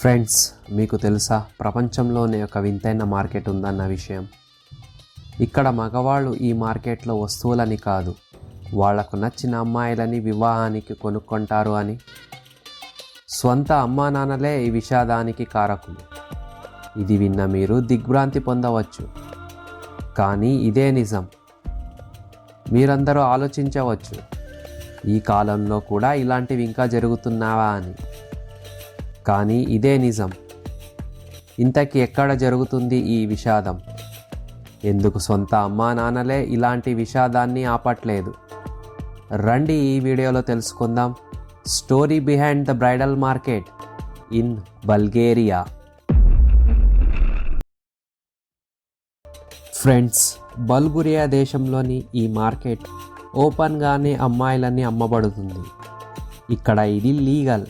Friends మీకు తెలుసా ప్రపంచంలోనే ఒక వింతైన మార్కెట్ ఉందన్న విషయం. ఇక్కడ మగవాళ్ళు ఈ మార్కెట్లో వస్తువులని కాదు వాళ్ళకు నచ్చిన అమ్మాయిలని వివాహానికి కొనుక్కుంటారు అని. స్వంత అమ్మా నాన్నలే ఈ విషాదానికి కారకులు. ఇది విన్న మీరు దిగ్భ్రాంతి పొందవచ్చు. కానీ ఇదే నిజం. మీరందరూ ఆలోచించవచ్చు ఈ కాలంలో కూడా ఇలాంటివి ఇంకా జరుగుతున్నావా అని. కానీ ఇదే నిజం. ఇంతకి ఎక్కడ జరుగుతుంది ఈ విషాదం? ఎందుకు సొంత అమ్మా నాన్నలే ఇలాంటి విషాదాన్ని ఆపట్లేదు? రండి ఈ వీడియోలో తెలుసుకుందాం. Story behind the bridal market in Bulgaria. Friends Bulgaria దేశంలోని ఈ మార్కెట్ ఓపెన్గానే అమ్మాయిలని అమ్మబడుతుంది. ఇక్కడ ఇది లీగల్.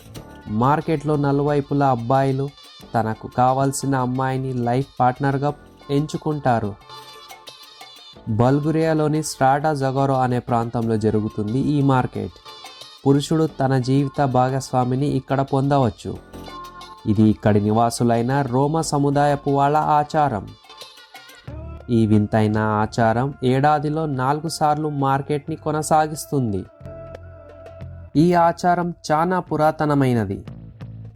మార్కెట్లో నలువైపుల అబ్బాయిలు తనకు కావాల్సిన అమ్మాయిని లైఫ్ పార్ట్నర్గా ఎంచుకుంటారు. బల్గురియాలోని స్ట్రాటా జగోరో అనే ప్రాంతంలో జరుగుతుంది ఈ మార్కెట్. పురుషుడు తన జీవిత భాగస్వామిని ఇక్కడ పొందవచ్చు. ఇది ఇక్కడి నివాసులైన రోమ సముదాయపు వాళ్ళ ఆచారం. ఈ వింతైన ఆచారం ఏడాదిలో నాలుగు సార్లు మార్కెట్ని కొనసాగిస్తుంది. ఈ ఆచారం చాలా పురాతనమైనది.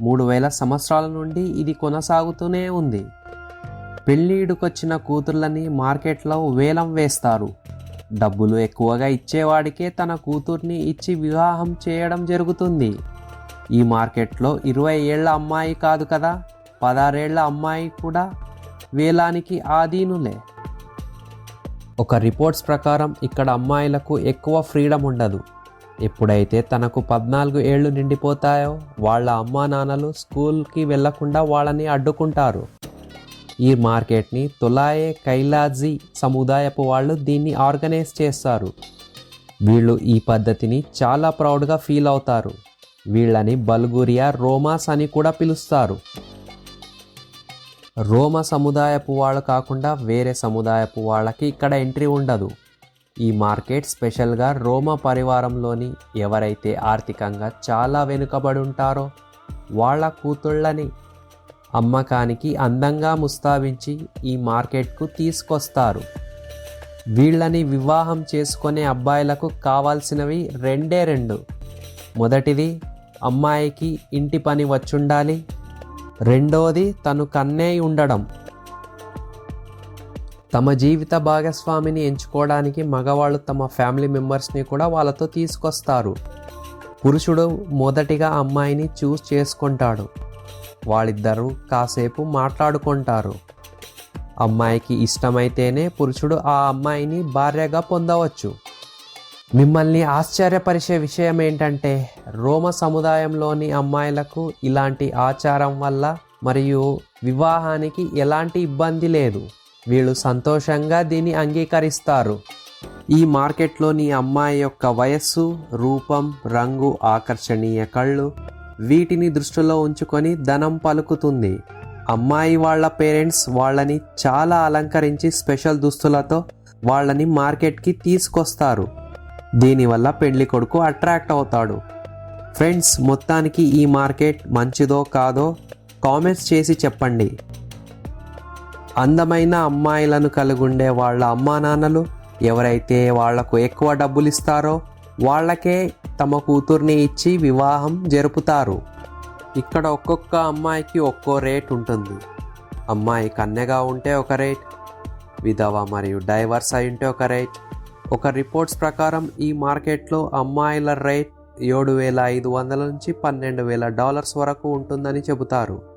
మూడు వేల సంవత్సరాల నుండి ఇది కొనసాగుతూనే ఉంది. పెళ్ళీడుకొచ్చిన కూతుర్లని మార్కెట్లో వేలం వేస్తారు. డబ్బులు ఎక్కువగా ఇచ్చేవాడికే తన కూతుర్ని ఇచ్చి వివాహం చేయడం జరుగుతుంది. ఈ మార్కెట్లో ఇరవై ఏళ్ళ అమ్మాయి కాదు కదా పదారేళ్ళ అమ్మాయి కూడా వేలానికి ఆధీనులే. ఒక రిపోర్ట్స్ ప్రకారం ఇక్కడ అమ్మాయిలకు ఎక్కువ ఫ్రీడమ్ ఉండదు. ఎప్పుడైతే తనకు పద్నాలుగు ఏళ్ళు నిండిపోతాయో వాళ్ళ అమ్మా నాన్నలు స్కూల్కి వెళ్ళకుండా వాళ్ళని అడ్డుకుంటారు. ఈ మార్కెట్ని తులాయే కైలాజీ సముదాయపు వాళ్ళు దీన్ని ఆర్గనైజ్ చేస్తారు. వీళ్ళు ఈ పద్ధతిని చాలా ప్రౌడ్గా ఫీల్ అవుతారు. వీళ్ళని బల్గూరియా రోమాస్ అని కూడా పిలుస్తారు. రోమ సముదాయపు వాళ్ళు కాకుండా వేరే సముదాయపు వాళ్ళకి ఇక్కడ ఎంట్రీ ఉండదు. ఈ మార్కెట్ స్పెషల్గా రోమ పరివారంలోని ఎవరైతే ఆర్థికంగా చాలా వెనుకబడి ఉంటారో వాళ్ళ కూతుళ్ళని అమ్మకానికి అందంగా ముస్తాబించి ఈ మార్కెట్కు తీసుకొస్తారు. వీళ్ళని వివాహం చేసుకునే అబ్బాయిలకు కావాల్సినవి రెండే రెండు. మొదటిది అమ్మాయికి ఇంటి పని వచ్చుండాలి. రెండోది తను కన్నే ఉండడం. తమ జీవిత భాగస్వామిని ఎంచుకోవడానికి మగవాళ్ళు తమ ఫ్యామిలీ మెంబర్స్ని కూడా వాళ్ళతో తీసుకొస్తారు. పురుషుడు మొదటిగా అమ్మాయిని చూస్ చేసుకుంటాడు. వాళ్ళిద్దరూ కాసేపు మాట్లాడుకుంటారు. అమ్మాయికి ఇష్టమైతేనే పురుషుడు ఆ అమ్మాయిని భార్యగా పొందవచ్చు. మిమ్మల్ని ఆశ్చర్యపరిచే విషయం ఏంటంటే రోమ సముదాయంలోని అమ్మాయిలకు ఇలాంటి ఆచారం వల్ల మరియు వివాహానికి ఎలాంటి ఇబ్బంది లేదు. వీళ్ళు సంతోషంగా దీన్ని అంగీకరిస్తారు. ఈ మార్కెట్లోని అమ్మాయి యొక్క వయస్సు రూపం రంగు ఆకర్షణీయ కళ్ళు వీటిని దృష్టిలో ఉంచుకొని ధనం పలుకుతుంది. అమ్మాయి వాళ్ళ పేరెంట్స్ వాళ్ళని చాలా అలంకరించి స్పెషల్ దుస్తులతో వాళ్ళని మార్కెట్కి తీసుకొస్తారు. దీనివల్ల పెళ్ళి కొడుకు అట్రాక్ట్ అవుతాడు. ఫ్రెండ్స్ మొత్తానికి ఈ మార్కెట్ మంచిదో కాదో కామెంట్స్ చేసి చెప్పండి. అందమైన అమ్మాయిలను కలిగుండే వాళ్ళ అమ్మా నాన్నలు ఎవరైతే వాళ్ళకు ఎక్కువ డబ్బులు ఇస్తారో వాళ్ళకే తమ కూతుర్ని ఇచ్చి వివాహం జరుపుతారు. ఇక్కడ ఒక్కొక్క అమ్మాయికి ఒక్కో రేట్ ఉంటుంది. అమ్మాయి కన్యగా ఉంటే ఒక రేట్ విధవ మరియు డైవర్స్ అయి ఉంటే ఒక రేట్. ఒక రిపోర్ట్స్ ప్రకారం ఈ మార్కెట్లో అమ్మాయిల రేట్ ఏడు వేల ఐదు వందల నుంచి పన్నెండు వేల డాలర్స్ వరకు ఉంటుందని చెబుతారు.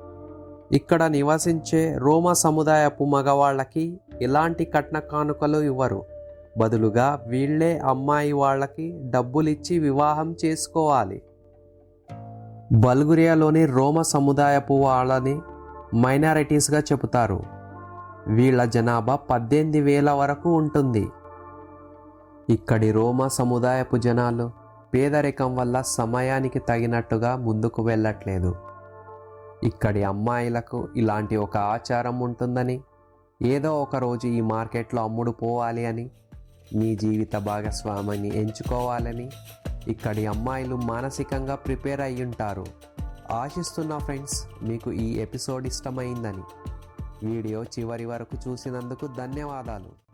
ఇక్కడ నివసించే రోమ సముదాయపు మగవాళ్ళకి ఎలాంటి కట్న కానుకలు ఇవ్వరు. బదులుగా వీళ్ళే అమ్మాయి వాళ్ళకి డబ్బులిచ్చి వివాహం చేసుకోవాలి. బల్గురియాలోని రోమ సముదాయపు వాళ్ళని మైనారిటీస్గా చెబుతారు. వీళ్ళ జనాభా పద్దెనిమిది వేల వరకు ఉంటుంది. ఇక్కడి రోమ సముదాయపు జనాలు పేదరికం వల్ల సమయానికి తగినట్టుగా ముందుకు వెళ్ళట్లేదు. ఇక్కడి అమ్మాయిలకు ఇలాంటి ఒక ఆచారం ఉంటుందని ఏదో ఒక రోజు ఈ మార్కెట్లో అమ్ముడు పోవాలి అని మీ జీవిత భాగస్వామిని ఎంచుకోవాలని ఇక్కడి అమ్మాయిలు మానసికంగా ప్రిపేర్ అయ్యుంటారు ఆశిస్తున్నా ఫ్రెండ్స్ మీకు ఈ ఎపిసోడ్ ఇష్టమైందని. వీడియో చివరి వరకు చూసినందుకు ధన్యవాదాలు.